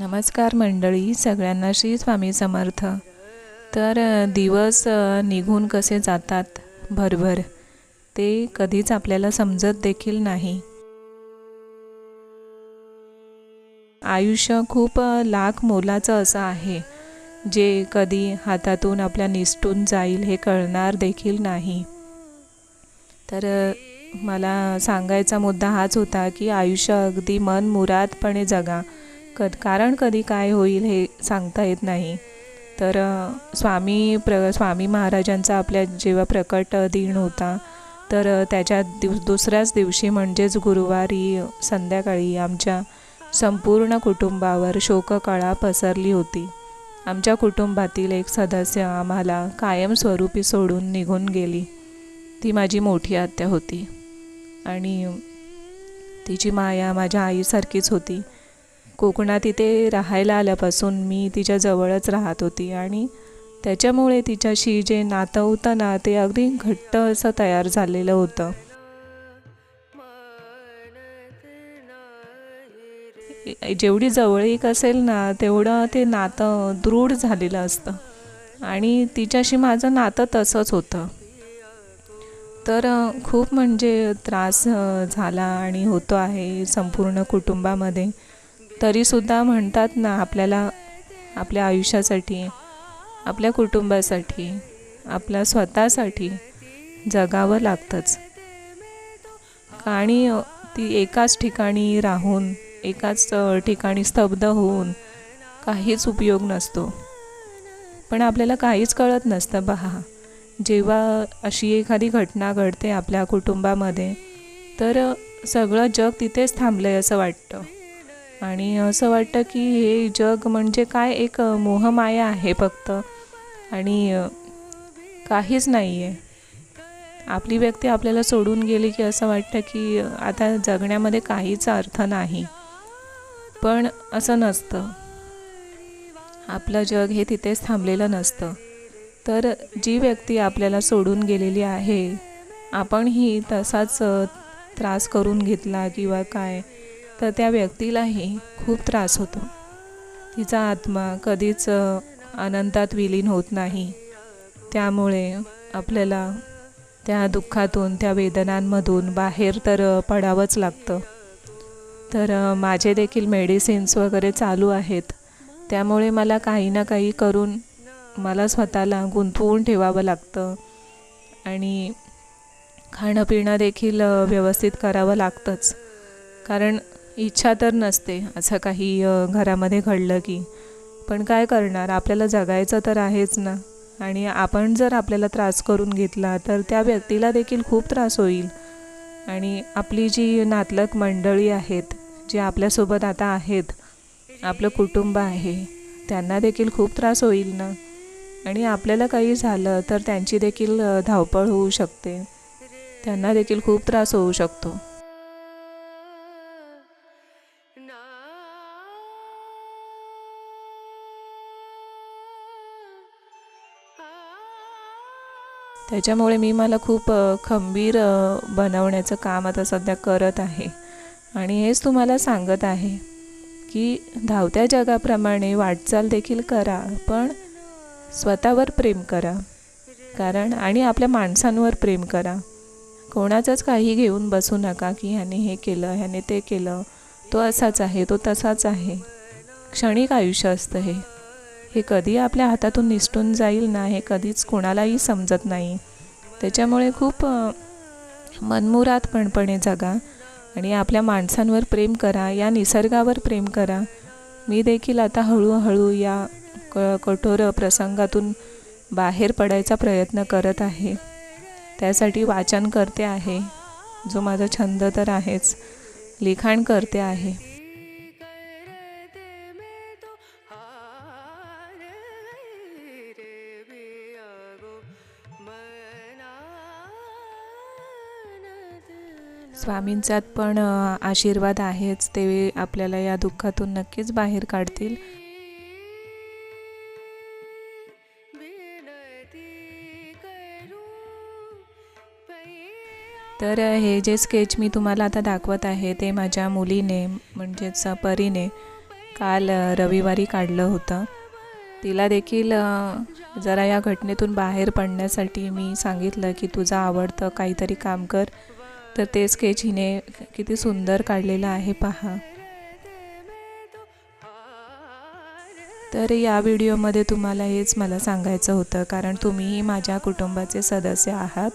नमस्कार मंडळी सगळ्यांना श्री स्वामी समर्थ. तर दिवस निघून कसे जातात? भरभर. ते कधीच आपल्याला समजत देखील नाही. आयुष्य खूप लाख मोलाचं असं आहे जे कधी हातातून आपल्या निसटून जाईल हे कळणार देखील नाही. तर मला सांगायचा मुद्दा हाच होता की आयुष्य अगदी मन मुरादपणे जगा. कद कारण कधी काय होईल हे सांगता येत नाही. तर स्वामी प्र स्वामी महाराजांचा आपल्या जेव्हा प्रकट दिन होता तर त्याच्या दिव दुसऱ्याच दिवशी म्हणजेच गुरुवारी संध्याकाळी आमच्या संपूर्ण कुटुंबावर शोककळा पसरली होती. आमच्या कुटुंबातील एक सदस्य आम्हाला कायमस्वरूपी सोडून निघून गेली. ती माझी मोठी आत्या होती. आणि तिची माया माझ्या आईसारखीच होती. कोकणात इथे राहायला आल्यापासून मी तिच्या जवळच राहत होती आणि त्याच्यामुळे तिच्याशी जे नातं होतं ना ते अगदी घट्ट असं तयार झालेलं होतं. जेवढी जवळीक असेल ना तेवढं ते नातं दृढ झालेलं असतं. आणि तिच्याशी माझं नातं तसंच होतं. तर खूप म्हणजे त्रास झाला आणि होतो आहे संपूर्ण कुटुंबामध्ये. तरीसुद्धा म्हणतात ना आपल्याला आपल्या आयुष्यासाठी आपल्या कुटुंबासाठी आपल्या स्वतःसाठी जगावं लागतंच. आणि ती एकाच ठिकाणी राहून एकाच ठिकाणी स्तब्ध होऊन काहीच उपयोग नसतो. पण आपल्याला काहीच कळत नसतं पहा जेव्हा अशी एखादी घटना घडते आपल्या कुटुंबामध्ये तर सगळं जग तिथेच थांबलं आहे असं वाटतं. आणि असं वाटतं की हे जग म्हणजे काय एक मोहमाया आहे फक्त. आणि काहीच नाही आहे आपली व्यक्ती आपल्याला सोडून गेली की असं वाटतं की आता जगण्यामध्ये काहीच अर्थ नाही. पण असं नसतं. आपलं जग हे तिथेच थांबलेलं नसतं. तर जी व्यक्ती आपल्याला सोडून गेलेली आहे आपणही तसाच त्रास करून घेतला किंवा काय तर त्या व्यक्तीलाही खूप त्रास होतो. तिचा आत्मा कधीच अनंतात विलीन होत नाही. त्यामुळे आपल्याला त्या दुःखातून त्या वेदनांमधून बाहेर तर पडावंच लागतं. तर माझे देखील मेडिसिन्स वगैरे चालू आहेत. त्यामुळे मला काही ना काही करून मला स्वतःला गुंतवून ठेवावं लागतं. आणि खाणं पिणं देखील व्यवस्थित करावं लागतंच. कारण इच्छा तर नसते असं काही घरामध्ये घडलं की. पण काय करणार? आपल्याला जगायचं तर आहेच ना. आणि आपण जर आपल्याला त्रास करून घेतला तर त्या व्यक्तीला देखील खूप त्रास होईल. आणि आपली जी नातलक मंडळी आहेत जे आपल्यासोबत आता आहेत आपलं कुटुंब आहे त्यांना देखील खूप त्रास होईल ना. आणि आपल्याला काही झालं तर त्यांची देखील धावपळ होऊ शकते. त्यांना देखील खूप त्रास होऊ शकतो. त्याच्यामुळे मी मला खूप खंबीर बनवण्याचं काम आता सध्या करत आहे. आणि हेच तुम्हाला सांगत आहे की धावत्या जगाप्रमाणे वाटचाल देखील करा पण स्वतःवर प्रेम करा. कारण आणि आपल्या माणसांवर प्रेम करा. कोणाचंच काही घेऊन बसू नका की ह्याने हे केलं ह्याने ते केलं. तो असाच आहे तो तसाच आहे. क्षणिक आयुष्य असतं हे. हे कधी आपल्या हातातून निसटून जाईल ना हे कधीच कोणालाही समजत नाही. त्याच्यामुळे खूप मनमुरातपणपणे जगा आणि आपल्या माणसांवर प्रेम करा या निसर्गावर प्रेम करा. मी देखील आता हळूहळू या क कठोर प्रसंगातून बाहेर पडायचा प्रयत्न करत आहे. त्यासाठी वाचन करते आहे. जो माझा छंद तर आहेच. लिखाण करते आहे. स्वामींचात पण आशीर्वाद आहेच. ते आपल्याला या दुःखातून नक्कीच बाहेर काढतील. तर हे जे स्केच मी तुम्हाला आता दाखवत आहे ते माझ्या मुलीने म्हणजेच परीने काल रविवारी काढलं होतं. तिला देखील जरा या घटनेतून बाहेर पडण्यासाठी मी सांगितलं की तुझं आवडतं काहीतरी काम कर. तर ते स्केच हिने किती सुंदर काढलेलं आहे पहा. तर या व्हिडिओमध्ये तुम्हाला हेच मला सांगायचं होतं कारण तुम्हीही माझ्या कुटुंबाचे सदस्य आहात.